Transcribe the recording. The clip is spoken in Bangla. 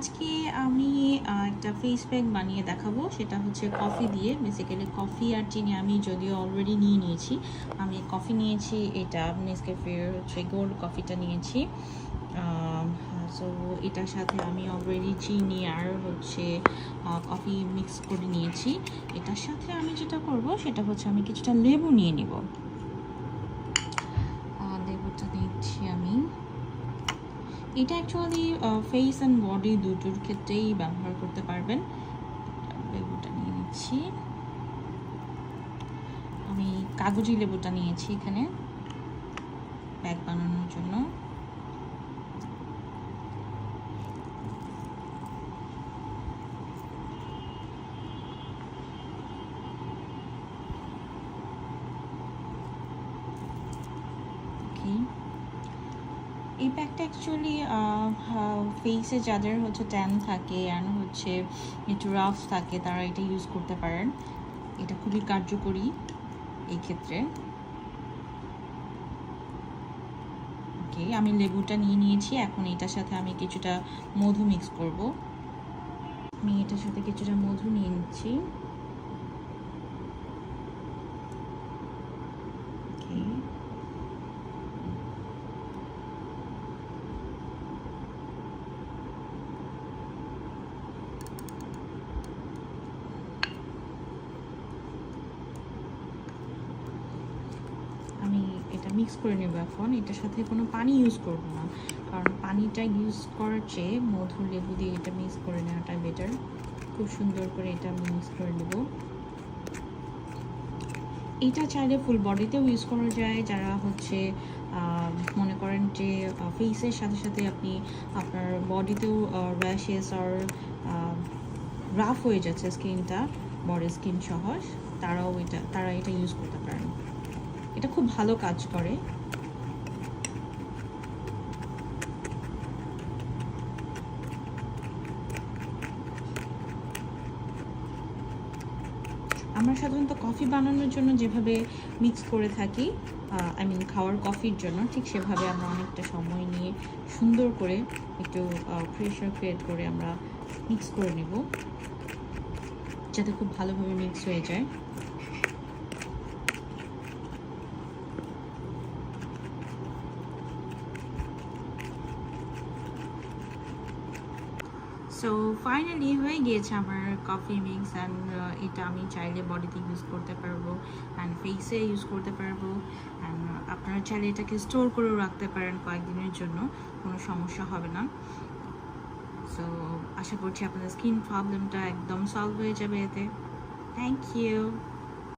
আজকে আমি একটা ফেস প্যাক বানিয়ে দেখাবো। সেটা হচ্ছে কফি দিয়ে। বেসিক্যালি কফি আর চিনি আমি যদিও অলরেডি নিয়ে নিয়েছি। আমি কফি নিয়েছি, এটা নেসক্যাফের হচ্ছে গোল্ড কফিটা নিয়েছি। সো এটার সাথে আমি অলরেডি চিনি আর হচ্ছে কফি মিক্স করে নিয়েছি। এটার সাথে আমি যেটা করব, সেটা হচ্ছে আমি কিছুটা লেবু নিয়ে নিব। লেবুটা নিচ্ছি আমি। এটা অ্যাকচুয়ালি ফেস অ্যান্ড বডি দুটোর ক্ষেত্রেই ব্যবহার করতে পারবেন। লেবুটা নিয়ে নিচ্ছি। আমি কাগজি লেবুটা নিয়েছি এখানে। ব্যাগ বানানোর জন্য। এই প্যাকটা অ্যাকচুয়ালি ফেসে যাদের হচ্ছে ট্যান থাকে অ্যান্ড হচ্ছে একটু রাফ থাকে, তারা এটা ইউজ করতে পারেন। এটা খুবই কার্যকরী এই ক্ষেত্রে। ওকে আমি লেবুটা নিয়ে নিয়েছি, এখন এটার সাথে আমি কিছুটা মধু মিক্স করব। আমি এটার সাথে কিছুটা মধু নিয়ে নিচ্ছি ওকে আমি এটা মিক্স করে নেব এখন। এটার সাথে কোনো পানি ইউজ করব না। কারণ পানিটা ইউজ করার চেয়ে মধু লেবু দিয়ে এটা মিক্স করে নেওয়াটা বেটার খুব সুন্দর করে এটা আমি মিক্স করে নেব। এটা চাইলে ফুল বডিতেও ইউজ করা যায়। যারা হচ্ছে মনে করেন যে ফেসের সাথে সাথে আপনি আপনার বডিতেও র্যাশেস আর রাফ হয়ে যাচ্ছে স্কিনটা বডি স্কিন সহজ তারাও এটা, তারা এটা ইউজ করতে পারেন। এটা খুব ভালো কাজ করে। আমরা সাধারণত কফি বানানোর জন্য যেভাবে মিক্স করে থাকি আই মিন খাওয়ার কফির জন্য, ঠিক সেভাবে আমরা অনেকটা সময় নিয়ে সুন্দর করে একটু প্রেশার ক্রিয়েট করে আমরা মিক্স করে নেব। যাতে খুব ভালোভাবে মিক্স হয়ে যায়। সো ফাইনালি হয়ে গিয়েছে আমার কফি মিক্স অ্যান্ড এটা আমি চাইলে বডিতে ইউজ করতে পারব অ্যান্ড ফেসে ইউজ করতে পারব অ্যান্ড আপনারা চাইলে এটাকে স্টোর করেও রাখতে পারেন কয়েকদিনের জন্য, কোনো সমস্যা হবে না। সো আশা করছি আপনাদের স্কিন প্রবলেমটা একদম সলভ হয়ে যাবে এতে। Thank you